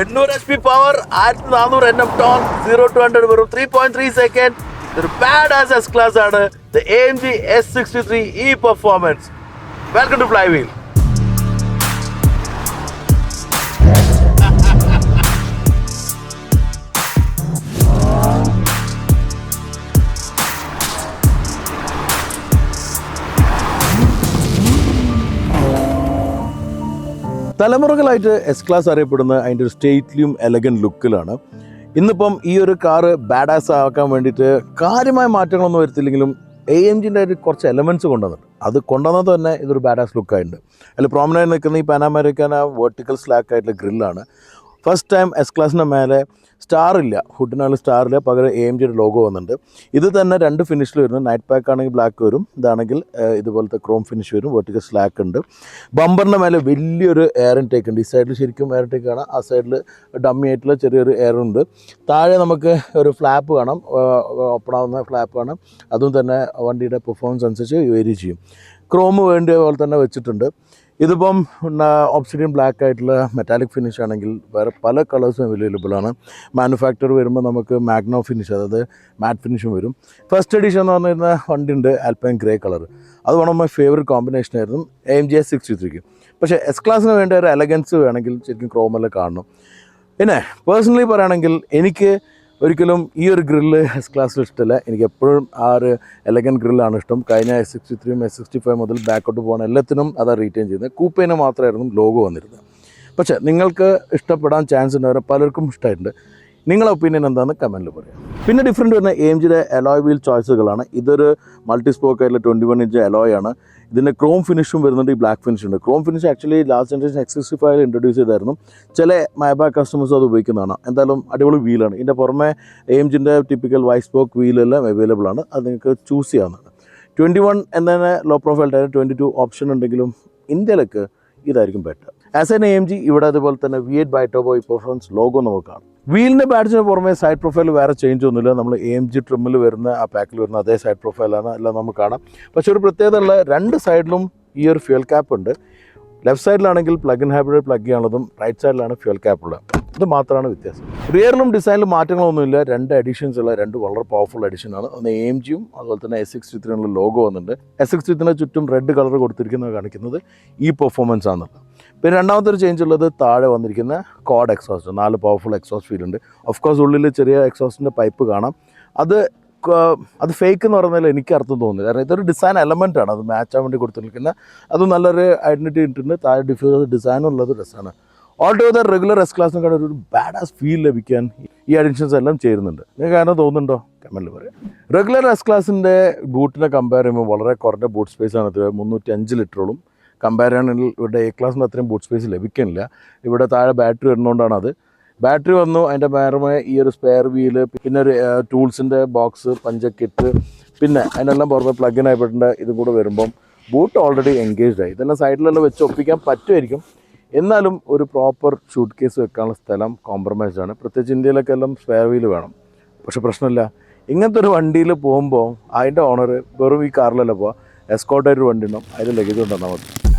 എണ്ണൂറ് H P power ആയിരത്തി നാനൂറ് N M tone zero to hundred വെറും ത്രീ പോയിന്റ് ത്രീ സെക്കൻഡ് ഇതൊരു ബാഡ് ആസ് എസ് ക്ലാസ് ആണ്. The M G S sixty three E performance welcome to Flywheel തലമുറകളായിട്ട് S class അറിയപ്പെടുന്ന അതിന്റെ ഒരു സ്റ്റേറ്റ്ലിയും elegant ലുക്കിലാണ് ഇന്നിപ്പം ഈ ഒരു കാറ് ബാഡാസ് ആക്കാൻ വേണ്ടിയിട്ട് കാര്യമായ മാറ്റങ്ങളൊന്നും വരുത്തില്ലെങ്കിലും എ എം ജിന്റെ ഒരു കുറച്ച് എലമെന്റ്സ് കൊണ്ടുവന്നിട്ട് അത് കൊണ്ടുവന്നത് തന്നെ ഇതൊരു ബാഡാസ് ലുക്കായിട്ടുണ്ട് അതിൽ പ്രോമിനായി നിൽക്കുന്ന ഈ പാനാമരിക്കൻ വെർട്ടിക്കൽ സ്ലാക്ക് ആയിട്ടുള്ള ഗ്രില്ലാണ് ഫസ്റ്റ് ടൈം എസ് ക്ലാസ്സിന്റെ മേലെ ഹുഡിനാണ് സ്റ്റാർ ഇല്ല. പകരം എ എം ജിയുടെ ലോഗോ വന്നിട്ടുണ്ട്. ഇത് തന്നെ രണ്ട് ഫിനിഷിൽ വരുന്നു. നൈറ്റ് പാക്ക് ആണെങ്കിൽ ബ്ലാക്ക് വരും. ഇതാണെങ്കിൽ ഇതുപോലത്തെ ക്രോം ഫിനിഷ് വരും. വെർട്ടിക്കൽ സ്ലാക്ക് ഉണ്ട്. ബമ്പറിന്റെ മേലെ വലിയൊരു എയർ ഇൻടേക്ക് ഉണ്ട്. ഈ സൈഡിൽ ശരിക്കും എയർ ഇൻടേക്ക് കാണാം ആ സൈഡിൽ ഡമ്മി ആയിട്ടുള്ള ചെറിയൊരു എയർ ഉണ്ട്. താഴെ നമുക്ക് ഒരു ഫ്ലാപ്പ് കാണാം. ഓപ്പൺ ആവുന്ന ഫ്ലാപ്പ് കാണാം അതും തന്നെ വണ്ടിയുടെ പെർഫോമൻസ് അനുസരിച്ച് വേരി ചെയ്യും. ക്രോം വേണ്ടിയ പോലെ തന്നെ വെച്ചിട്ടുണ്ട്. ഇതിപ്പം ഓപ്സിഡിയൻ ബ്ലാക്ക് ആയിട്ടുള്ള മെറ്റാലിക് ഫിനിഷ് ആണെങ്കിൽ വേറെ പല കളേഴ്സും അവൈലബിൾ ആണ്. മാനുഫാക്ചർ വരുമ്പോൾ നമുക്ക് മാഗ്നോ ഫിനിഷ് അതായത് മാറ്റ് ഫിനിഷും വരും. ഫസ്റ്റ് എഡിഷൻ എന്ന് പറഞ്ഞിരുന്ന വണ്ടി ഉണ്ട് ആൽപൈൻ ഗ്രേ കളർ അത് one of my favourite combination ആയിരുന്നു എം ജി എസ് സിക്സ്റ്റി ത്രീക്ക് പക്ഷേ എസ് ക്ലാസ്സിന് വേണ്ട ഒരു എലഗൻസ് വേണമെങ്കിൽ ശരിക്കും ക്രോമെല്ലാം കാണണം. പിന്നെ പേഴ്സണലി പറയുകയാണെങ്കിൽ എനിക്ക് ഒരിക്കലും ഈ ഒരു ഗ്രില്ല് എസ് ക്ലാസ്സിൽ ഇഷ്ടമല്ല എനിക്ക് എപ്പോഴും ആ ഒരു എലഗൻ ഗ്രില്ലാണ് ഇഷ്ടം. കഴിഞ്ഞ എസ് സിക്സ്റ്റി ത്രീയും എസ് സിക്സ്റ്റി ഫൈവ് മുതൽ ബാക്കോട്ട് പോകുന്ന എല്ലാത്തിനും അതാണ് റീറ്റെയിൻ ചെയ്യുന്നത്. കൂപ്പേനെ മാത്രമായിരുന്നു ലോഗോ വന്നിരുന്നത്. പക്ഷേ നിങ്ങൾക്ക് ഇഷ്ടപ്പെടാൻ ചാൻസ് ഉണ്ട് പലർക്കും ഇഷ്ടമായിട്ടുണ്ട്. നിങ്ങളുടെ ഒപ്പീനിയൻ എന്താണെന്ന് കമന്റിൽ പറയാം. പിന്നെ ഡിഫറെന്റ് വരുന്ന എം ജിയുടെ അലോയ് വീൽ ചോയ്സുകളാണ് ഇതൊരു മൾട്ടി സ്പോക്ക് ആയിട്ടുള്ള ട്വന്റി വൺ ഇഞ്ച് അലോയ് ആണ് ഇതിന്റെ ക്രോം ഫിനിഷും വരുന്നുണ്ട് ഈ ബ്ലാക്ക് ഫിനിഷ് ഉണ്ട്. Chrome finish actually last generation excessive file introduce ചെയ്തായിരുന്നു. ചില മൈബാക്ക് കസ്റ്റമേഴ്സ് അത് ഉപയോഗിക്കുന്നതാണ്. എന്തായാലും അടിപൊളി വീലാണ് ഇതിന്റെ പുറമെ എം ജിന്റെ ടിപ്പിക്കൽ വൈ സ്പോക്ക് വീലെല്ലാം അവൈലബിൾ ആണ്. അത് നിങ്ങൾക്ക് ചൂസ് ചെയ്യാവുന്നതാണ്. ട്വന്റി വൺ എന്നതിന് low profile tyre twenty two option ഉണ്ടെങ്കിലും ഇന്ത്യയിലേക്ക് ഇതായിരിക്കും better as an M G ഇവിടെ അതുപോലെ തന്നെ V eight biturbo performance logo നമുക്ക് വീലിന്റെ വീലിന്റെ ബാഡ്സിന് പുറമെ സൈഡ് പ്രൊഫൈൽ വേറെ ചേഞ്ച് ഒന്നുമില്ല. നമ്മൾ എ എം ജി ട്രിമ്മിൽ വരുന്ന ആ പാക്കിൽ വരുന്ന അതേ സൈഡ് പ്രൊഫൈലാണ് എല്ലാം നമുക്ക് കാണാം. പക്ഷെ ഒരു പ്രത്യേകത ഉള്ള രണ്ട് സൈഡിലും ഈ ഒരു ഫ്യൂൽ ക്യാപ്പ് ഉണ്ട്. ലെഫ്റ്റ് സൈഡിലാണെങ്കിൽ പ്ലഗ് ഇൻ ഹൈബ്രിഡ് പ്ലഗ് ചെയ്യാനുള്ളതും റൈറ്റ് സൈഡിലാണ് ഫ്യൂൽ ക്യാപ്പ് ഉള്ളത്. ഇത് മാത്രമാണ് വ്യത്യാസം. റിയറിലും ഡിസൈനിലും മാറ്റങ്ങളൊന്നുമില്ല. രണ്ട് എഡിഷൻസ് ഉള്ള രണ്ട് വളരെ പവർഫുൾ എഡിഷനാണ് ഒന്ന് എ എം ജിയും അതുപോലെ തന്നെ എസ് സിക്സ് ത്രീനുള്ള ലോഗോ വന്നിട്ടുണ്ട്. എസ് സിക്സ് ത്രീത്തിന് ചുറ്റും റെഡ് കളർ കൊടുത്തിരിക്കുന്നത് കാണിക്കുന്നത് ഈ പെർഫോമൻസ് ആണെന്നുള്ളത്. പിന്നെ രണ്ടാമത്തെ ഒരു ചേഞ്ച് ഉള്ളത് താഴെ വന്നിരിക്കുന്ന കോഡ് എക്സോസ്റ്റ് നാല് പവർഫുൾ എക്സോസ്റ്റ് ഫീൽ ഉണ്ട്. ഓഫ് കോഴ്സ് ഉള്ളിൽ ചെറിയ എക്സോസ്റ്റിന്റെ പൈപ്പ് കാണാം. അത് അത് ഫേക്ക് എന്ന് പറഞ്ഞാൽ എനിക്ക് അർത്ഥം തോന്നുന്നു കാരണം ഇതൊരു ഡിസൈൻ എലമെന്റ് ആണ്. അത് മാച്ച് ആവാൻ വേണ്ടി കൊടുത്തിരിക്കുന്ന അത് നല്ലൊരു ഐഡന്റിറ്റി ഇട്ടിട്ടുണ്ട്. താഴെ ഡിഫ്യൂസർ ഡിസൈൻ ഉള്ളത് രസമാണ്. ഓൾ ടുഗദർ റെഗുലർ എസ് ക്ലാസ്സിനെക്കാൾ ഒരു ബാഡ് ആസ് ഫീൽ ലഭിക്കാൻ ഈ അഡിഷൻസ് എല്ലാം ചേരുന്നുണ്ട്. നിങ്ങൾക്ക് കാരണം തോന്നുന്നുണ്ടോ? കമന്റിൽ പറയാം. റെഗുലർ എസ് ക്ലാസ്സിന്റെ ബൂട്ടിനെ കമ്പയർ ചെയ്യുമ്പോൾ വളരെ കുറഞ്ഞ ബൂട്ട് സ്പേസ് ആണ്. മുന്നൂറ്റി അഞ്ച് ലിറ്ററോളും. ചെയ്യുകയാണെങ്കിൽ ഇവിടെ എ ക്ലാസ്സിന്റെ അത്രയും ബൂട്ട് സ്പേസ് ലഭിക്കുന്നില്ല. ഇവിടെ താഴെ ബാറ്ററി വരുന്നതുകൊണ്ടാണ് അത് ബാറ്ററി വന്നു അതിന്റെ പുറമെ ഈ ഒരു സ്പെയർ വീൽ പിന്നെ ഒരു ടൂൾസിന്റെ ബോക്സ് പഞ്ചക്കിറ്റ് പിന്നെ അതിനെല്ലാം പുറത്ത് പ്ലഗിൻ ഇൻ ആയിപ്പെട്ടിന്റെ ഇതും കൂടെ വരുമ്പം ബൂട്ട് ഓൾറെഡി എൻഗേജ്ഡ് ആയി. ഇതെല്ലാം സൈഡിലെല്ലാം വെച്ച് ഒപ്പിക്കാൻ പറ്റുമായിരിക്കും. എന്നാലും ഒരു പ്രോപ്പർ ഷൂട്ട് കേസ് വെക്കാനുള്ള സ്ഥലം കോംപ്രമൈസ്ഡ് ആണ്. പ്രത്യേകിച്ച് ഇന്ത്യയിലൊക്കെ എല്ലാം സ്പെയർ വീൽ വേണം. പക്ഷെ പ്രശ്നമില്ല. ഇങ്ങനത്തെ ഒരു വണ്ടിയിൽ പോകുമ്പോൾ അതിന്റെ ഓണർ വെറും ഈ കാറിലല്ല പോവാം എസ്കോട്ടായിട്ട് വണ്ടി ഉണ്ടാവും അതിൽ ലഗേജ് കൊണ്ടുവന്നാൽ മതി.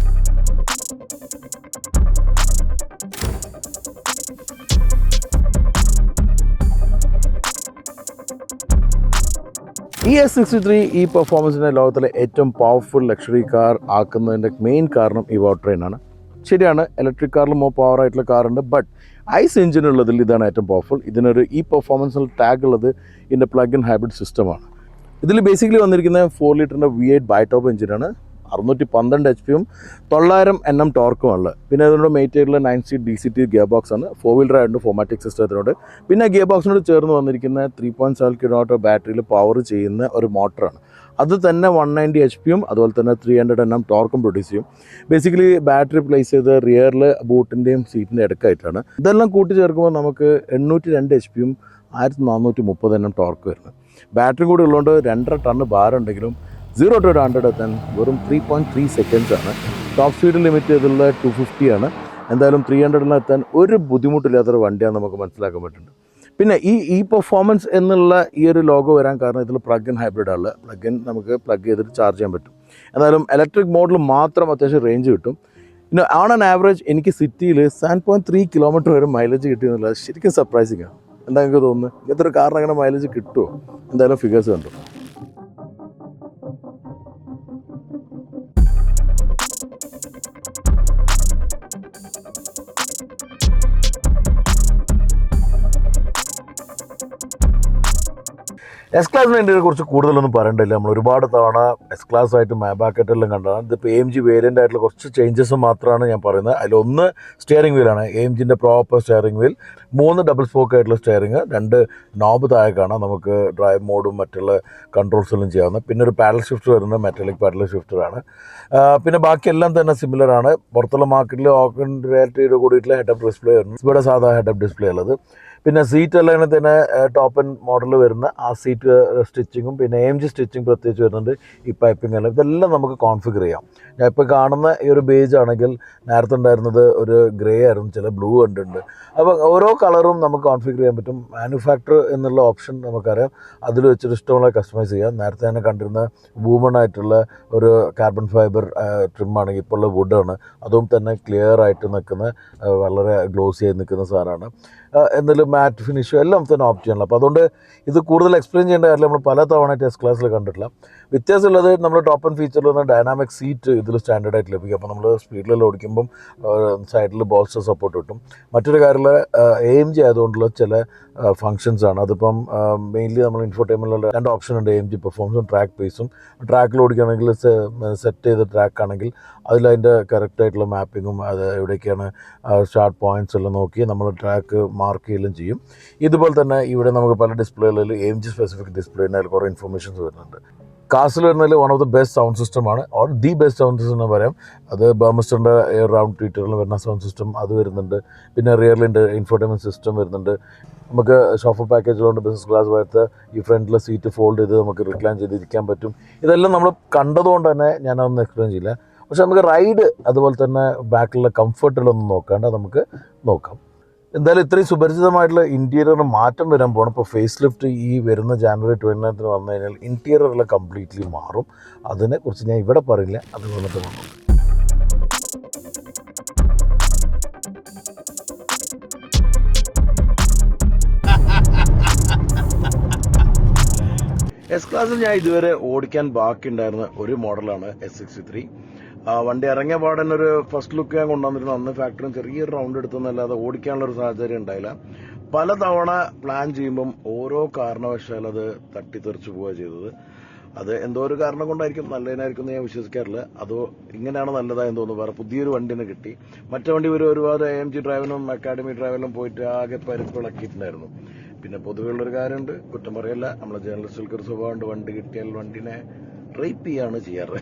ഈ എസ് സിക്സ്റ്റി ത്രീ ഈ പെർഫോമൻസിനെ ലോകത്തിലെ ഏറ്റവും പവർഫുൾ ലക്ഷറി കാർ ആക്കുന്നതിന്റെ മെയിൻ കാരണം ഈ വാട്ടർ ട്രെയിനാണ് ശരിയാണ് ഇലക്ട്രിക് കാറിൽ മോ പവർ ആയിട്ടുള്ള കാറുണ്ട് ബട്ട് ഐസ് എഞ്ചിൻ ഉള്ളതിൽ ഇതാണ് ഏറ്റവും പവർഫുൾ ഇതിനൊരു ഈ പെർഫോമൻസിൽ ടാഗ് ഉള്ളത് ഇതിന്റെ പ്ലഗ് ഇൻ ഹൈബ്രിഡ് സിസ്റ്റമാണ് ഇതിൽ ബേസിക്കലി വന്നിരിക്കുന്ന ഫോർ ലിറ്ററിന്റെ വി എയ്റ്റ് ബൈറ്റോപ്പ് എഞ്ചിനാണ് അറുന്നൂറ്റി പന്ത്രണ്ട് എച്ച് പിയും തൊള്ളായിരം എൻ എം ടോർക്കും ഉള്ളത്. പിന്നെ അതിനോട് മെയ്റ്റ് ആയിട്ടുള്ള nine C D C T gear box ആണ് ഫോർ വീലർ ആയിട്ടുണ്ട് ഫോമാറ്റിക് സിസ്റ്റത്തിനോട് പിന്നെ ഗിയർ ബോക്സിനോട് ചേർന്ന് വന്നിരിക്കുന്ന ത്രീ പോയിന്റ് സെവൻ കിലോമീറ്റർ ബാറ്ററിയിൽ പവർ ചെയ്യുന്ന ഒരു മോട്ടറാണ് അത് തന്നെ വൺ നയന്റി എച്ച് പിയും അതുപോലെ തന്നെ ത്രീ ഹൺഡ്രഡ് എൻ എം ടോർക്കും പ്രൊഡ്യൂസ് ചെയ്യും. ബേസിക്കലി ബാറ്ററി പ്ലേസ് ചെയ്ത് റിയറിൽ ബൂട്ടിന്റെയും സീറ്റിന്റെ ഇടക്കായിട്ടാണ് ഇതെല്ലാം കൂട്ടി ചേർക്കുമ്പോൾ നമുക്ക് എണ്ണൂറ്റി രണ്ട് എച്ച് പിയും ആയിരത്തി നാനൂറ്റി മുപ്പത് എണ്ണം ടോർക്ക് വരുന്നത്. ബാറ്ററി കൂടി ഉള്ളതുകൊണ്ട് രണ്ടര ടണ്ണ് ഭാരം ഉണ്ടെങ്കിലും സീറോ ടു ഹൺഡ്രഡ് എത്താൻ വെറും ത്രീ പോയിന്റ് ത്രീ സെക്കൻഡ്സ് ആണ്. ടോപ്പ് സ്പീഡ് ലിമിറ്റ് ചെയ്തുള്ള ടു ഫിഫ്റ്റി ആണ്. എന്തായാലും ത്രീ ഹൺഡ്രഡിന് എത്താൻ ഒരു ബുദ്ധിമുട്ടില്ലാത്തൊരു വണ്ടിയാണ് നമുക്ക് മനസ്സിലാക്കാൻ പറ്റുന്നത് പിന്നെ ഈ ഈ പെർഫോമൻസ് എന്നുള്ള ഈ ഒരു ലോഗോ വരാൻ കാരണം ഇതിൽ പ്ലഗ് ഇൻ ഹൈബ്രിഡ് ആണ് പ്ലഗ് ഇൻ നമുക്ക് പ്ലഗ് ചെയ്തിട്ട് ചാർജ് ചെയ്യാൻ പറ്റും. എന്തായാലും ഇലക്ട്രിക് മോഡൽ മാത്രം അത്യാവശ്യം റേഞ്ച് കിട്ടും. പിന്നെ ഓൺ ആൻ ആവറേജ് എനിക്ക് സിറ്റിയിൽ സെവൻ പോയിന്റ് ത്രീ കിലോമീറ്റർ വരെ മൈലേജ് കിട്ടിയെന്നുള്ളത് ശരിക്കും സർപ്രൈസിംഗ് ആണ്. എന്താ നിങ്ങൾക്ക് തോന്നുന്നത്? ഇങ്ങനത്തെ ഒരു കാറിന് അങ്ങനെ മൈലേജ് കിട്ടുമോ എന്തായാലും ഫിഗേഴ്സ് കണ്ടു? എസ് ക്ലാസ് ഇതിനെ കുറിച്ച് കൂടുതലൊന്നും പറയണ്ടില്ല നമ്മൾ ഒരുപാട് തവണ എസ് ക്ലാസ് ആയിട്ട് മാബാക്കറ്റെല്ലാം കണ്ടതാണ്. ഇതിപ്പോൾ എം ജി വേരിയന്റ് ആയിട്ടുള്ള കുറച്ച് ചേഞ്ചസ് മാത്രമാണ് ഞാൻ പറയുന്നത്. അതിലൊന്ന് സ്റ്റിയറിംഗ് വീലാണ് എം ജിന്റെ പ്രോപ്പർ സ്റ്റിയറിംഗ് വീൽ മൂന്ന് ഡബിൾ സ്പോക്ക് ആയിട്ടുള്ള സ്റ്റിയറിംഗ് രണ്ട് നോബ് താഴെ കാണാം നമുക്ക് ഡ്രൈവ് മോഡും മറ്റുള്ള കൺട്രോൾസെല്ലാം ചെയ്യാവുന്ന പിന്നെ ഒരു പാഡൽ ഷിഫ്റ്റ് വരുന്നത് മെറ്റാലിക് പാഡൽ ഷിഫ്റ്ററാണ് പിന്നെ ബാക്കിയെല്ലാം തന്നെ സിമിലർ ആണ്. പുറത്തുള്ള മാർക്കറ്റിൽ ഓക്കൺ റിയാലിറ്റിയുടെ കൂടിയിട്ടുള്ള ഹെഡ് അപ്പ് ഡിസ്പ്ലേ വരുന്നു ഇവിടെ സാധാ ഹെഡ് അപ്പ് ഡിസ്പ്ലേ ഉള്ളത്. പിന്നെ സീറ്റ് എല്ലാം തന്നെ ടോപ്പ് ആൻഡ് മോഡൽ വരുന്ന ആ സീറ്റ് സ്റ്റിച്ചിങ്ങും പിന്നെ എം ജി സ്റ്റിച്ചിങ് പ്രത്യേകിച്ച് വരുന്നുണ്ട് ഈ പൈപ്പിംഗ് എല്ലാം. ഇതെല്ലാം നമുക്ക് കോൺഫിഗർ ചെയ്യാം. ഞാൻ ഇപ്പോൾ കാണുന്ന ഈ ഒരു ബേജ് ആണെങ്കിൽ നേരത്തെ ഉണ്ടായിരുന്നത് ഒരു ഗ്രേ ആയിരുന്നു ചില ബ്ലൂ കണ്ടുണ്ട് അപ്പോൾ ഓരോ കളറും നമുക്ക് കോൺഫിഗർ ചെയ്യാൻ പറ്റും. മാനുഫാക്ചർ എന്നുള്ള ഓപ്ഷൻ നമുക്കറിയാം. അതിൽ വെച്ചിട്ട് ഇഷ്ടമുള്ള കസ്റ്റമൈസ് ചെയ്യാം. നേരത്തെ തന്നെ കണ്ടിരുന്ന വൂമൺ ആയിട്ടുള്ള ഒരു കാർബൺ ഫൈബർ ട്രിം ആണെങ്കിൽ ഇപ്പോൾ ഉള്ള വുഡാണ് അതും തന്നെ ക്ലിയർ ആയിട്ട് നിൽക്കുന്ന വളരെ ഗ്ലോസി ആയി നിൽക്കുന്ന സാധനമാണ്. എന്നാലും മാറ്റ് ഫിനിഷോ എല്ലാം തന്നെ ഓപ്റ്റ് അപ്പോൾ അതുകൊണ്ട് ഇത് കൂടുതൽ എക്സ്പ്ലെയിൻ ചെയ്യേണ്ട കാര്യം നമ്മൾ പല തവണ ടെസ്റ്റ് ക്ലാസ്സിൽ കണ്ടിട്ടില്ല. വ്യത്യാസമുള്ളത് നമ്മൾ ടോപ്പ് ആൻഡ് ഫീച്ചറിൽ വന്ന ഡൈനാമിക് സീറ്റ് ഇതിൽ സ്റ്റാൻഡേർഡ് ആയിട്ട് ലഭിക്കും. അപ്പോൾ നമ്മൾ സ്പീഡിൽ ഓടിക്കുമ്പം സൈഡിൽ ബോൾസ്റ്റർ സപ്പോർട്ട് കിട്ടും. മറ്റൊരു കാര്യത്തിൽ എം ജി ആയതുകൊണ്ടുള്ള ചില ഫങ്ഷൻസ് ആണ്. അതിപ്പം മെയിൻലി നമ്മൾ ഇൻഫോർടൈമിലുള്ള രണ്ട് ഓപ്ഷൻ ഉണ്ട്. എം ജി പെർഫോമൻസും ട്രാക്ക് പേസും ട്രാക്കിൽ ഓടിക്കുകയാണെങ്കിൽ സെറ്റ് ചെയ്ത ട്രാക്ക് ആണെങ്കിൽ അതിലതിന്റെ കറക്റ്റ് ആയിട്ടുള്ള മാപ്പിങ്ങും അത് എവിടേക്കാണ് സ്റ്റാർട്ട് പോയിന്റ്സ് എല്ലാം നോക്കി നമ്മൾ ട്രാക്ക് മാർക്ക് ചെയ്യുകയും ചെയ്യും. ഇതുപോലെ തന്നെ ഇവിടെ നമുക്ക് പല ഡിസ്പ്ലേകളിൽ എം ജി സ്പെസിഫിക് ഡിസ്പ്ലേന്റെ കുറേ ഇൻഫർമേഷൻസ് വരുന്നുണ്ട്. കാസിൽ വരുന്നതിൽ one of the best sound സിസ്റ്റമാണ് or the best sound system എന്ന് പറയാം. അത് ബർമസ്റ്ററിന്റെ റൗണ്ട് ട്വീറ്ററിൽ വരുന്ന സൗണ്ട് സിസ്റ്റം അത് വരുന്നുണ്ട്. പിന്നെ റിയർലിന്റെ ഇൻഫോർട്ടൈൻമെന്റ് സിസ്റ്റം വരുന്നുണ്ട്. നമുക്ക് ഷോഫർ പാക്കേജിലുണ്ട് ബിസിനസ് ക്ലാസ് പോലത്തെ ഈ ഫ്രണ്ടിലെ സീറ്റ് ഫോൾഡ് ചെയ്ത് നമുക്ക് റിക്ലൈൻ ചെയ്തിരിക്കാൻ പറ്റും. ഇതെല്ലാം നമ്മൾ കണ്ടതുകൊണ്ട് തന്നെ ഞാനതൊന്നും എക്സ്പ്ലെയിൻ ചെയ്യില്ല. പക്ഷെ നമുക്ക് റൈഡ് അതുപോലെ തന്നെ ബാക്കിലുള്ള കംഫർട്ടിലൊന്നും നോക്കാണ്ട് നമുക്ക് നോക്കാം. എന്തായാലും ഇത്രയും സുപരിചിതമായിട്ടുള്ള ഇന്റീരിയറിന് മാറ്റം വരാൻ പോകണം ഇപ്പോൾ ഫേസ് ലിഫ്റ്റ് ഈ വരുന്ന ജാനുവരി ട്വന്റി നയൻത്തിന് വന്നു കഴിഞ്ഞാൽ ഇന്റീരിയറെല്ലാം കംപ്ലീറ്റ്ലി മാറും. അതിനെക്കുറിച്ച് ഞാൻ ഇവിടെ പറയില്ല. അത് വന്നിട്ട് വന്നു. എസ് ക്ലാസ്സിൽ ഞാൻ ഇതുവരെ ഓടിക്കാൻ ബാക്കിയുണ്ടായിരുന്ന ഒരു മോഡലാണ് എസ് സിക്സ്റ്റി ത്രീ വണ്ടി ഇറങ്ങിയ പാടന്നെ ഒരു ഫസ്റ്റ് ലുക്ക് ഞാൻ കൊണ്ടുവന്നിരുന്നു. അന്ന് ഫാക്ടറിയും ചെറിയൊരു റൗണ്ട് എടുത്തെന്നല്ലാതെ ഓടിക്കാനുള്ള ഒരു സാഹചര്യം ഉണ്ടായില്ല. പലതവണ പ്ലാൻ ചെയ്യുമ്പം ഓരോ കാരണവശാൽ അത് തട്ടിത്തെറിച്ചു പോവുക ചെയ്തത്. അത് എന്തോ ഒരു കാരണം കൊണ്ടായിരിക്കും നല്ലതിനായിരിക്കും ഞാൻ വിശ്വസിക്കാറില്ല. അതോ ഇങ്ങനെയാണ് നല്ലതായെന്ന് തോന്നുന്നു. വേറെ പുതിയൊരു വണ്ടിനെ കിട്ടി. മറ്റേ വണ്ടി ഒരു ഒരുപാട് എ എം ജി ഡ്രൈവിനും അക്കാഡമി ഡ്രൈവിലും പോയിട്ട് ആകെ പരിപ്പിളക്കിയിട്ടുണ്ടായിരുന്നു. പിന്നെ പൊതുവെയുള്ളൊരു കാര്യമുണ്ട്. കുറ്റം പറയല്ല. നമ്മളെ ജേർണലിസ്റ്റുകൾക്ക് ഒരു സ്വഭാവമുണ്ട്. വണ്ടി കിട്ടിയാൽ വണ്ടിനെ റേപ്പ് ചെയ്യാണ് ചെയ്യാറ്.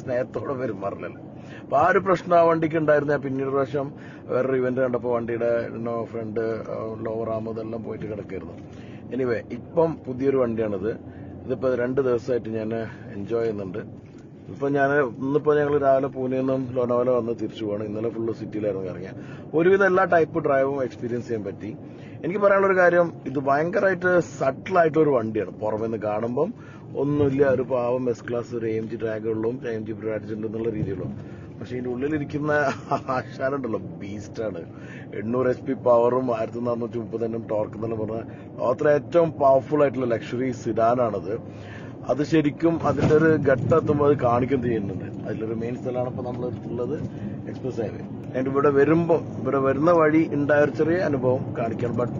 സ്നേഹത്തോടെ പെരുമാറില്ലല്ലോ അപ്പൊ ആ ഒരു പ്രശ്നം ആ വണ്ടിക്ക് ഉണ്ടായിരുന്ന. പിന്നീട് പ്രാവശ്യം വേറൊരു ഇവന്റ് കണ്ടപ്പോൾ വണ്ടിയുടെ ഫ്രണ്ട് ലോവർ ആം ഇതെല്ലാം പോയിട്ട് കിടക്കായിരുന്നു. എനിവേ ഇപ്പം പുതിയൊരു വണ്ടിയാണിത്. ഇതിപ്പോ രണ്ട് ദിവസമായിട്ട് ഞാൻ എൻജോയ് ചെയ്യുന്നുണ്ട്. ഇപ്പൊ ഞാൻ ഇന്നിപ്പോ ഞങ്ങൾ രാവിലെ പൂനെ നിന്നും ലോനാവല വന്ന് തിരിച്ചു പോകണം ഇന്നലെ ഫുള്ള് സിറ്റിയിലായിരുന്നു ഇറങ്ങിയ ഒരുവിധം എല്ലാ ടൈപ്പ് ഡ്രൈവും എക്സ്പീരിയൻസ് ചെയ്യാൻ പറ്റി. എനിക്ക് പറയാനുള്ള ഒരു കാര്യം ഇത് ഭയങ്കരമായിട്ട് സട്ടിൽ ആയിട്ടുള്ള ഒരു വണ്ടിയാണ്. പുറമെ നിന്ന് കാണുമ്പം ഒന്നുമില്ല ഒരു പാവം എസ് ക്ലാസ് ഒരു എം ജി ഡ്രാഗുകളിലും എം ജി ബ്രാഡ്ജുണ്ട് എന്നുള്ള രീതിയിലും പക്ഷെ ഇതിന്റെ ഉള്ളിലിരിക്കുന്ന ആശാനുണ്ടല്ലോ ബീസ്റ്റാണ് എണ്ണൂറ് എച്ച് പി പവറും ആയിരത്തി നാനൂറ്റി മുപ്പതെണ്ണം ടോർക്ക് എന്നെല്ലാം പറഞ്ഞ ലോകത്തിലെ ഏറ്റവും പവർഫുൾ ആയിട്ടുള്ള ലക്ഷറി സിഡാനാണത് അത് ശരിക്കും അതിന്റെ ഒരു ഘട്ടം എത്തുമ്പോൾ അത് കാണിക്കുന്നത് ചെയ്യുന്നുണ്ട്. അതിലൊരു മെയിൻ സ്ഥലമാണ് ഇപ്പൊ നമ്മൾ ഉള്ളത് എക്സ്പ്രസ് ഹൈവേ ആൻഡ് ഇവിടെ വരുമ്പോൾ ഇവിടെ വരുന്ന വഴി ഉണ്ടായ ഒരു ചെറിയ അനുഭവം കാണിക്കണം ബട്ട്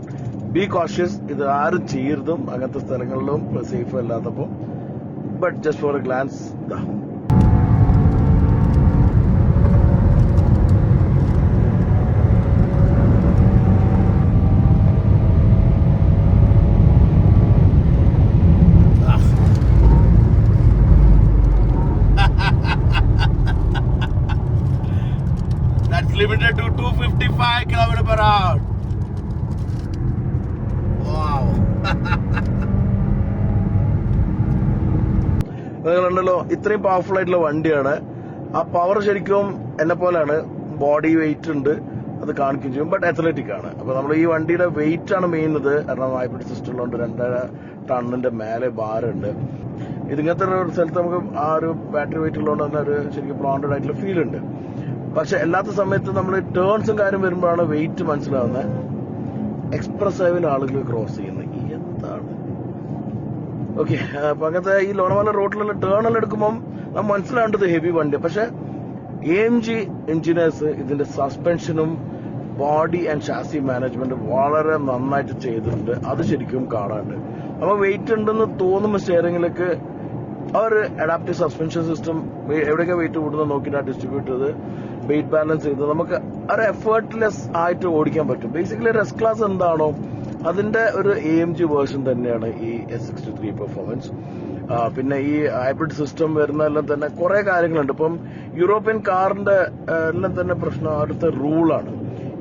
ബി കോഷ്യസ് ഇത് ആരും ചെയ്യരുതും. അങ്ങനത്തെ സ്ഥലങ്ങളിലും safe അല്ലാത്തപ്പോൾ but just for a glance നിങ്ങളുണ്ടല്ലോ ഇത്രയും പവർഫുൾ ആയിട്ടുള്ള വണ്ടിയാണ്. ആ പവർ ശരിക്കും എന്നെ പോലെയാണ്. ബോഡി വെയിറ്റ് ഉണ്ട് അത് കാണിക്കുകയും ചെയ്യും. ബട്ട് അത്ലറ്റിക് ആണ്. അപ്പൊ നമ്മൾ ഈ വണ്ടിയുടെ വെയിറ്റ് ആണ് മെയിൻ ഇത്. കാരണം ഹൈബ്രിഡ് സിസ്റ്റം ഉള്ളതുകൊണ്ട് രണ്ടര ടണ്ണിന്റെ മേലെ ഭാരമുണ്ട് ഇതിങ്ങനത്തെ ഒരു സ്ഥലത്ത് നമുക്ക് ആ ഒരു ബാറ്ററി വെയിറ്റ് ഉള്ളതുകൊണ്ട് തന്നെ ഒരു ശരിക്കും ബ്രാൻഡഡ് ആയിട്ടുള്ള ഫീൽ ഉണ്ട്. പക്ഷെ അല്ലാത്ത സമയത്ത് നമ്മൾ ടേൺസും കാര്യം വരുമ്പോഴാണ് വെയിറ്റ് മനസ്സിലാവുന്നത്. എക്സ്പ്രസ് ഹൈവേയിൽ ആളുകൾ ക്രോസ് ചെയ്യുന്നത്. ഓക്കെ അപ്പൊ അങ്ങനത്തെ ഈ ലോണമല റോഡിലുള്ള ടേണൽ എടുക്കുമ്പോൾ നമ്മൾ മനസ്സിലാവേണ്ടത് ഹെവി വണ്ടി പക്ഷെ എ ജി എഞ്ചിനീയേഴ്സ് ഇതിന്റെ സസ്പെൻഷനും ബോഡി ആൻഡ് ഷാസി മാനേജ്മെന്റ് വളരെ നന്നായിട്ട് ചെയ്തിട്ടുണ്ട്. അത് ശരിക്കും കാണാനുണ്ട്. അപ്പൊ വെയിറ്റ് ഉണ്ടെന്ന് തോന്നുമ്പോൾ സ്റ്റിയറിംഗിലേക്ക് അവർ അഡാപ്റ്റീവ് സസ്പെൻഷൻ സിസ്റ്റം എവിടെയൊക്കെ വെയിറ്റ് കൂടുന്നത് നോക്കിയിട്ട് ഡിസ്ട്രിബ്യൂട്ട് ചെയ്ത് വെയിറ്റ് ബാലൻസ് ചെയ്ത് നമുക്ക് ഒരു എഫേർട്ട്ലെസ് ആയിട്ട് ഓടിക്കാൻ പറ്റും. ബേസിക്കലി എസ് ക്ലാസ് എന്താണോ അതിന്റെ ഒരു എ എം ജി വേർഷൻ തന്നെയാണ് ഈ എസ് സിക്സ്റ്റി ത്രീ പെർഫോമൻസ് പിന്നെ ഈ ഹൈബ്രിഡ് സിസ്റ്റം വരുന്നതെല്ലാം തന്നെ കുറെ കാര്യങ്ങളുണ്ട്. ഇപ്പം യൂറോപ്യൻ കാറിന്റെ എല്ലാം തന്നെ പ്രശ്നം അടുത്ത റൂളാണ്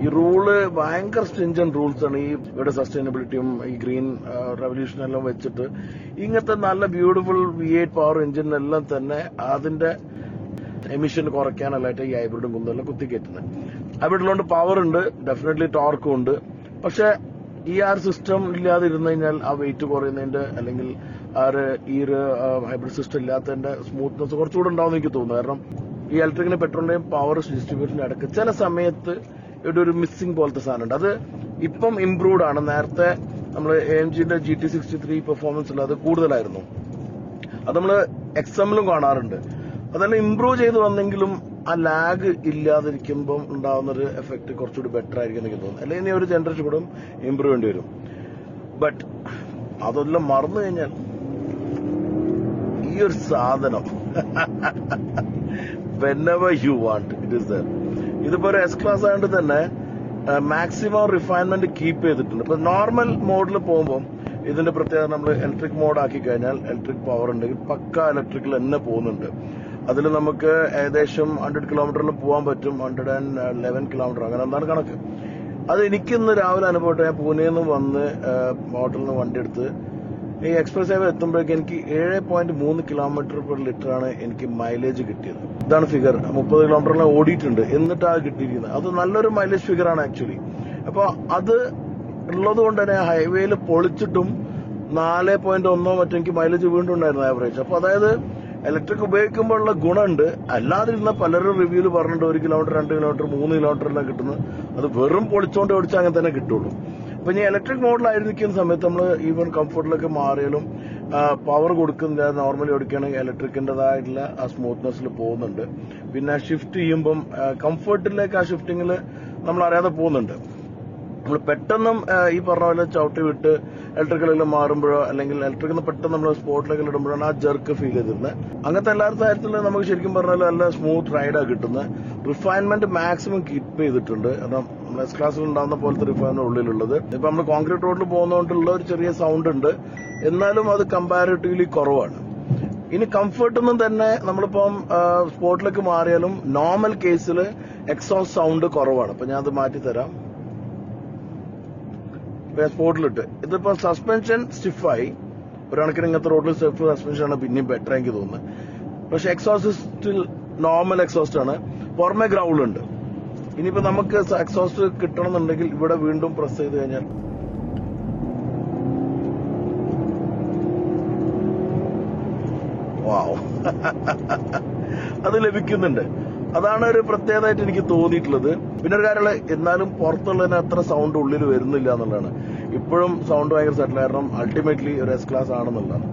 ഈ റൂൾ ഭയങ്കര സ്ട്രിഞ്ചൻ റൂൾസ് ആണ്. ഈ ഇവിടെ സസ്റ്റൈനബിലിറ്റിയും ഈ ഗ്രീൻ റെവല്യൂഷൻ എല്ലാം വെച്ചിട്ട് ഇങ്ങനത്തെ നല്ല ബ്യൂട്ടിഫുൾ വി എയ്റ്റ് പവർ എഞ്ചിനെല്ലാം തന്നെ അതിന്റെ എമിഷൻ കുറയ്ക്കാനല്ലായിട്ട് ഈ ഹൈബ്രിഡും കുന്നെല്ലാം കുത്തിക്കയറ്റുന്നത് ഹൈബ്രിഡിലുണ്ട് പവർ ഉണ്ട്. ഡെഫിനറ്റ്ലി ടോർക്കും ഉണ്ട്. പക്ഷെ ഈ ആർ സിസ്റ്റം ഇല്ലാതെ ഇരുന്ന് കഴിഞ്ഞാൽ ആ വെയിറ്റ് കുറയുന്നതിന്റെ അല്ലെങ്കിൽ ആ ഈ ഒരു ഹൈബ്രിഡ് സിസ്റ്റം ഇല്ലാത്തതിന്റെ സ്മൂത്ത്നെസ് കുറച്ചുകൂടെ ഉണ്ടാവും എനിക്ക് തോന്നുന്നു. കാരണം ഈ ഇലക്ട്രിക്കിന് പെട്രോളിന്റെയും പവർ ഡിസ്ട്രിബ്യൂഷൻ ഇടയ്ക്ക് ചില സമയത്ത് ഇവിടെ ഒരു മിസ്സിംഗ് പോലത്തെ സാധനമുണ്ട്. അത് ഇപ്പം ഇംപ്രൂവ്ഡ് ആണ്. നേരത്തെ നമ്മൾ എ എം ജിന്റെ ജി ടി സിക്സ്റ്റി ത്രീ പെർഫോമൻസിൽ അത് കൂടുതലായിരുന്നു. അത് നമ്മൾ എക്സാമിലും കാണാറുണ്ട്. അതെല്ലാം ഇംപ്രൂവ് ചെയ്ത് വന്നെങ്കിലും ആ ലാഗ് ഇല്ലാതിരിക്കുമ്പോൾ ഉണ്ടാകുന്ന ഒരു എഫക്ട് കുറച്ചുകൂടി ബെറ്റർ ആയിരിക്കും എനിക്ക് തോന്നുന്നു. അല്ലെങ്കിൽ ഇനി ഒരു ജനറേഷൻ കൂടും ഇമ്പ്രൂവ് ചെയ്യേണ്ടി വരും. ബട്ട് അതെല്ലാം മറന്നു കഴിഞ്ഞാൽ ഈ ഒരു സാധനം whenever you want it is ഇതിപ്പോ ഒരു എസ് ക്ലാസ് ആയതുകൊണ്ട് തന്നെ മാക്സിമം റിഫൈൻമെന്റ് കീപ്പ് ചെയ്തിട്ടുണ്ട്. ഇപ്പൊ നോർമൽ മോഡിൽ പോകുമ്പോൾ ഇതിന്റെ പ്രത്യേകത നമ്മൾ ഇലക്ട്രിക് മോഡ് ആക്കി കഴിഞ്ഞാൽ ഇലക്ട്രിക് പവർ ഉണ്ടെങ്കിൽ പക്ക ഇലക്ട്രിക്കിൽ തന്നെ പോകുന്നുണ്ട്. അതിൽ നമുക്ക് ഏകദേശം ഹൺഡ്രഡ് കിലോമീറ്ററിൽ പോകാൻ പറ്റും ഹൺഡ്രഡ് ആൻഡ് ലെവൻ കിലോമീറ്റർ അങ്ങനെ എന്താണ് കണക്ക്? അത് എനിക്കിന്ന് രാവിലെ അനുഭവട്ടെ ഞാൻ പൂനെയിൽ നിന്ന് വന്ന് ഹോട്ടലിൽ നിന്ന് വണ്ടി എടുത്ത് ഈ എക്സ്പ്രസ് ഹൈവേ എത്തുമ്പോഴേക്ക് എനിക്ക് ഏഴ് പോയിന്റ് മൂന്ന് കിലോമീറ്റർ പെർ ലിറ്റർ ആണ് എനിക്ക് മൈലേജ് കിട്ടിയത്. ഇതാണ് ഫിഗർ മുപ്പത് കിലോമീറ്ററിൽ ഓടിയിട്ടുണ്ട്. എന്നിട്ടാണ് കിട്ടിയിരിക്കുന്നത്. അത് നല്ലൊരു മൈലേജ് ഫിഗർ ആണ് ആക്ച്വലി അപ്പോൾ അത് ഉള്ളത് കൊണ്ട് തന്നെ ഹൈവേയിൽ പൊളിച്ചിട്ടും നാല് പോയിന്റ് ഒന്നോ മറ്റോ എനിക്ക് മൈലേജ് വീണ്ടും ഉണ്ടായിരുന്നു ആവറേജ് അപ്പോൾ അതായത് ഇലക്ട്രിക് ഉപയോഗിക്കുമ്പോഴുള്ള ഗുണമുണ്ട്. അല്ലാതിരുന്ന പലരും റിവ്യൂൽ പറഞ്ഞിട്ട് ഒരു കിലോമീറ്റർ രണ്ട് കിലോമീറ്റർ മൂന്ന് കിലോമീറ്ററിലാണ് കിട്ടുന്നത്. അത് വെറും പൊളിച്ചോണ്ട് ഓടിച്ചാൽ അങ്ങനെ തന്നെ കിട്ടുള്ളൂ. അപ്പൊ ഇനി ഇലക്ട്രിക് മോഡലായിരിക്കുന്ന സമയത്ത് നമ്മൾ ഈവൻ കംഫർട്ടിലൊക്കെ മാറിയാലും പവർ കൊടുക്കുന്നില്ല നോർമലി ഓടിക്കുകയാണെങ്കിൽ ഇലക്ട്രിക്കിന്റെതായിട്ടുള്ള ആ സ്മൂത്ത്നെസ്സിൽ പോകുന്നുണ്ട്. പിന്നെ ഷിഫ്റ്റ് ചെയ്യുമ്പം കംഫർട്ടിലേക്ക് ആ ഷിഫ്റ്റിങ്ങിൽ നമ്മൾ അറിയാതെ പോകുന്നുണ്ട്. നമ്മൾ പെട്ടെന്നും ഈ പറഞ്ഞ പോലെ ചവിട്ടി വിട്ട് ഇലക്ട്രിക്കലെല്ലാം മാറുമ്പോഴോ അല്ലെങ്കിൽ ഇലക്ട്രിക്കിൽ പെട്ടെന്ന് നമ്മൾ സ്പോട്ടിലേക്ക് ഇടുമ്പോഴാണ് ആ ജർക്ക് ഫീൽ ചെയ്തിരുന്നത് അങ്ങനത്തെ എല്ലാ കാര്യത്തിലും നമുക്ക് ശരിക്കും പറഞ്ഞാൽ നല്ല സ്മൂത്ത് റൈഡാണ് കിട്ടുന്നത് റിഫൈൻമെന്റ് മാക്സിമം കീപ്പ് ചെയ്തിട്ടുണ്ട്. കാരണം നമ്മൾ എസ് ക്ലാസ്സിൽ ഉണ്ടാകുന്ന പോലത്തെ റിഫൈൻമെന്റ് ഉള്ളിലുള്ളത്. ഇപ്പൊ നമ്മൾ കോൺക്രീറ്റ് റോഡിൽ പോകുന്നതുകൊണ്ടുള്ള ഒരു ചെറിയ സൗണ്ട് ഉണ്ട്. എന്നാലും അത് കമ്പാരിറ്റീവ്ലി കുറവാണ്. ഇനി കംഫർട്ട് ഒന്നും തന്നെ നമ്മളിപ്പം സ്പോട്ടിലേക്ക് മാറിയാലും നോർമൽ കേസിൽ എക്സോസ് സൗണ്ട് കുറവാണ്. അപ്പൊ ഞാൻ അത് മാറ്റി തരാം സ്പോട്ടിലിട്ട്. ഇതിപ്പോ സസ്പെൻഷൻ സ്റ്റിഫായി ഒരു ഇങ്ങനത്തെ റോഡിൽ സ്റ്റിഫ് സസ്പെൻഷൻ ആണ് പിന്നെയും ബെറ്റർ എനിക്ക് തോന്നുന്നത് പക്ഷെ എക്സോസ്റ്റിൽ നോർമൽ എക്സോസ്റ്റ് ആണ്. പുറമെ ഗ്രൗണ്ട് ഉണ്ട്. ഇനിയിപ്പോ നമുക്ക് എക്സോസ്റ്റ് കിട്ടണമെന്നുണ്ടെങ്കിൽ ഇവിടെ വീണ്ടും പ്രസ് ചെയ്ത് കഴിഞ്ഞാൽ വാവ് അത് ലഭിക്കുന്നുണ്ട്. അതാണ് ഒരു പ്രത്യേകതയായിട്ട് എനിക്ക് തോന്നിയിട്ടുള്ളത്. പിന്നെ ഒരു കാര്യമുള്ള എന്നാലും പുറത്തുള്ളതിന് അത്ര സൗണ്ട് ഉള്ളിൽ വരുന്നില്ല എന്നുള്ളതാണ്. ഇപ്പോഴും സൗണ്ട് ഭയങ്കര സെറ്റിൽ കാരണം അൾട്ടിമേറ്റ്ലി ഒരു എസ് ക്ലാസ് ആണെന്നുള്ളതാണ്.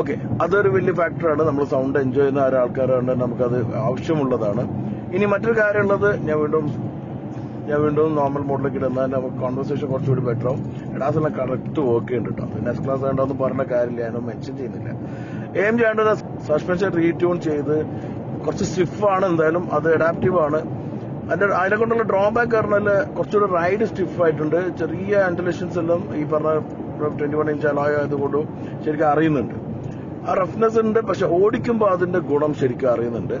ഓക്കെ അതൊരു വലിയ ഫാക്ടറാണ് നമ്മൾ സൗണ്ട് എൻജോയ് ചെയ്യുന്ന ആൾക്കാരാണ് നമുക്കത് ആവശ്യമുള്ളതാണ്. ഇനി മറ്റൊരു കാര്യമുള്ളത് ഞാൻ വീണ്ടും ഞാൻ വീണ്ടും നോർമൽ മോഡിലേക്ക് ഇടുന്ന നമുക്ക് കോൺവെർസേഷൻ കുറച്ചുകൂടി ബെറ്റർ ആവും. എടാസെല്ലാം കറക്റ്റ് വർക്ക് ചെയ്യുന്നുണ്ട് കേട്ടോ പിന്നെ എസ് ക്ലാസ് വേണ്ടെന്ന് പറഞ്ഞ കാര്യമില്ല. ഞാനൊന്നും മെൻഷൻ ചെയ്യുന്നില്ല. എയിം ചെയ്യേണ്ടത് സസ്പെൻഷൻ റീട്യൂൺ ചെയ്ത് കുറച്ച് സ്റ്റിഫ് ആണ് എന്തായാലും അത് അഡാപ്റ്റീവ് ആണ്. അതിന്റെ അതിനെ കൊണ്ടുള്ള ഡ്രോബാക്ക് പറഞ്ഞാൽ കുറച്ചുകൂടെ റൈഡ് സ്റ്റിഫ് ആയിട്ടുണ്ട്. ചെറിയ ആൻഡുലേഷൻസ് എല്ലാം ഈ പറഞ്ഞ ട്വന്റി വൺ ഇഞ്ച് അലോയ ആയതുകൊണ്ടും ശരിക്കും അറിയുന്നുണ്ട്. ആ റഫ്നെസ് ഉണ്ട് പക്ഷെ ഓടിക്കുമ്പോൾ അതിന്റെ ഗുണം ശരിക്കും അറിയുന്നുണ്ട്.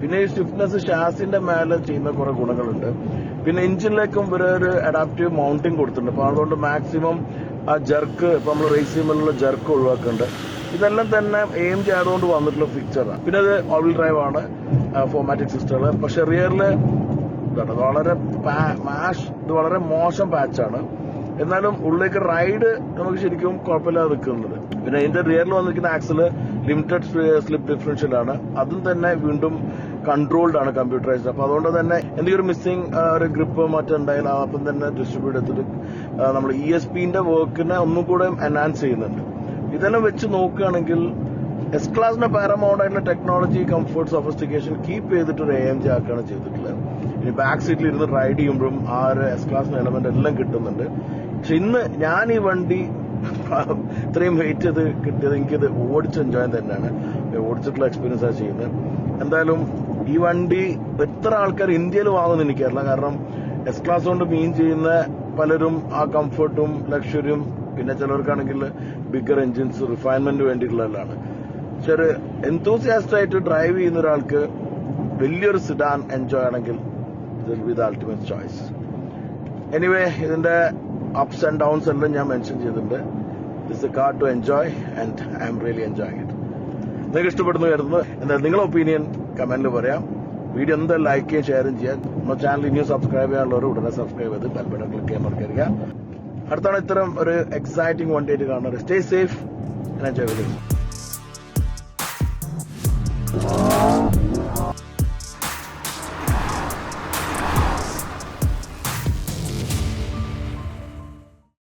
പിന്നെ ഈ സ്റ്റിഫ്നെസ് ഷാസിന്റെ മേലെ ചെയ്യുന്ന കുറെ ഗുണങ്ങളുണ്ട്. പിന്നെ എഞ്ചിനിലേക്കും ഇവർ ഒരു അഡാപ്റ്റീവ് മൗണ്ടിങ് കൊടുത്തിട്ടുണ്ട്. അപ്പൊ അതുകൊണ്ട് മാക്സിമം ആ ജർക്ക് ഇപ്പൊ നമ്മൾ റേസിംഗ് ചെയ്യുമ്പോഴുള്ള ജർക്ക് ഒഴിവാക്കുന്നുണ്ട്. ഇതെല്ലാം തന്നെ എയിം ചെയ്തുകൊണ്ട് വന്നിട്ടുള്ള ഫിക്ചറാണ് പിന്നെ അത് ഓൾ ഡ്രൈവ് ആണ് ഫോമാറ്റിക് സിസ്റ്റം പക്ഷെ റിയറിൽ വളരെ മാഷ് ഇത് വളരെ മോശം പാച്ചാണ് എന്നാലും ഉള്ളിലേക്ക് റൈഡ് നമുക്ക് ശരിക്കും കുഴപ്പമില്ലാതെ നിൽക്കുന്നത് പിന്നെ ഇതിന്റെ റിയറിൽ വന്നിരിക്കുന്ന ആക്സിൽ ലിമിറ്റഡ് സ്ലിപ്പ് ഡിഫറൻഷ്യൽ ആണ്. അതും തന്നെ വീണ്ടും കൺട്രോൾഡ് ആണ് കമ്പ്യൂട്ടറൈസ്ഡ് അപ്പൊ അതുകൊണ്ട് തന്നെ എന്തെങ്കിലും മിസ്സിംഗ് ഒരു ഗ്രിപ്പ് മറ്റുണ്ടായാൽ അപ്പം തന്നെ ഡിസ്ട്രിബ്യൂട്ട് ചെയ്തിട്ട് നമ്മൾ ഇ എസ് പിന്റെ വർക്കിനെ ഒന്നും കൂടെ എൻഹാൻസ് ചെയ്യുന്നുണ്ട്. ഇതെല്ലാം വെച്ച് നോക്കുകയാണെങ്കിൽ എസ് ക്ലാസിന്റെ paramount technology comfort sophistication keep ചെയ്തിട്ട് ഒരു എ എം ജി ആക്കുകയാണ് ചെയ്തിട്ടുള്ളത്. ഇനി ബാക്ക് സീറ്റിൽ ഇരുന്ന് റൈഡ് ചെയ്യുമ്പോഴും ആ ഒരു എസ് ക്ലാസിന്റെ എലമെന്റ് എല്ലാം കിട്ടുന്നുണ്ട്. പക്ഷെ ഇന്ന് ഞാൻ ഈ വണ്ടി ഇത്രയും വെയിറ്റ് ചെയ്ത് കിട്ടിയത് എനിക്കിത് ഓടിച്ച് എൻജോയ് തന്നെയാണ്. ഓടിച്ചിട്ടുള്ള എക്സ്പീരിയൻസ് ആണ് ചെയ്യുന്നത്. എന്തായാലും ഈ വണ്ടി എത്ര ആൾക്കാർ ഇന്ത്യയിൽ വാങ്ങുമെന്ന് എനിക്കറിയില്ല കാരണം എസ് ക്ലാസ് കൊണ്ട് മീൻ ചെയ്യുന്ന പലരും ആ കംഫർട്ടും ലക്ഷറിയും പിന്നെ ചിലർക്കാണെങ്കിൽ ബിഗർ എഞ്ചിൻസ് റിഫൈൻമെന്റ് വേണ്ടിയിട്ടുള്ളതാണ് പക്ഷെ ഒരു എന്തോസിയാസ്റ്റ് ആയിട്ട് ഡ്രൈവ് ചെയ്യുന്ന ഒരാൾക്ക് വലിയൊരു സിഡാൻ എൻജോയ് ആണെങ്കിൽ it'll be the ultimate choice anyway ഇതിന്റെ അപ്സ് ആൻഡ് ഡൗൺസ് എല്ലാം ഞാൻ മെൻഷൻ ചെയ്തിട്ടുണ്ട്. It's a car to enjoy and I'm really enjoy it നിങ്ങൾക്ക് ഇഷ്ടപ്പെടുന്നു കരുതുന്നു. എന്നാൽ നിങ്ങളുടെ ഒപ്പീനിയൻ കമന്റിൽ പറയാം. വീഡിയോ എന്താ ലൈക്ക് ചെയ്യുകയും ഷെയറും ചെയ്യാൻ നമ്മുടെ ചാനൽ ഇനിയും സബ്സ്ക്രൈബ് ചെയ്യാനുള്ളവർ ഉടനെ സബ്സ്ക്രൈബ് ചെയ്ത് ബെൽബട്ടൺ ക്ലിക്ക് ചെയ്യാൻ മറക്കരുത്. അടുത്താണ് ഇത്തരം ഒരു എക്സൈറ്റിംഗ് വൺ ഡേറ്റ് കാണുന്നത് സ്റ്റേ സേഫ് എൻജോയ് വിത്ത്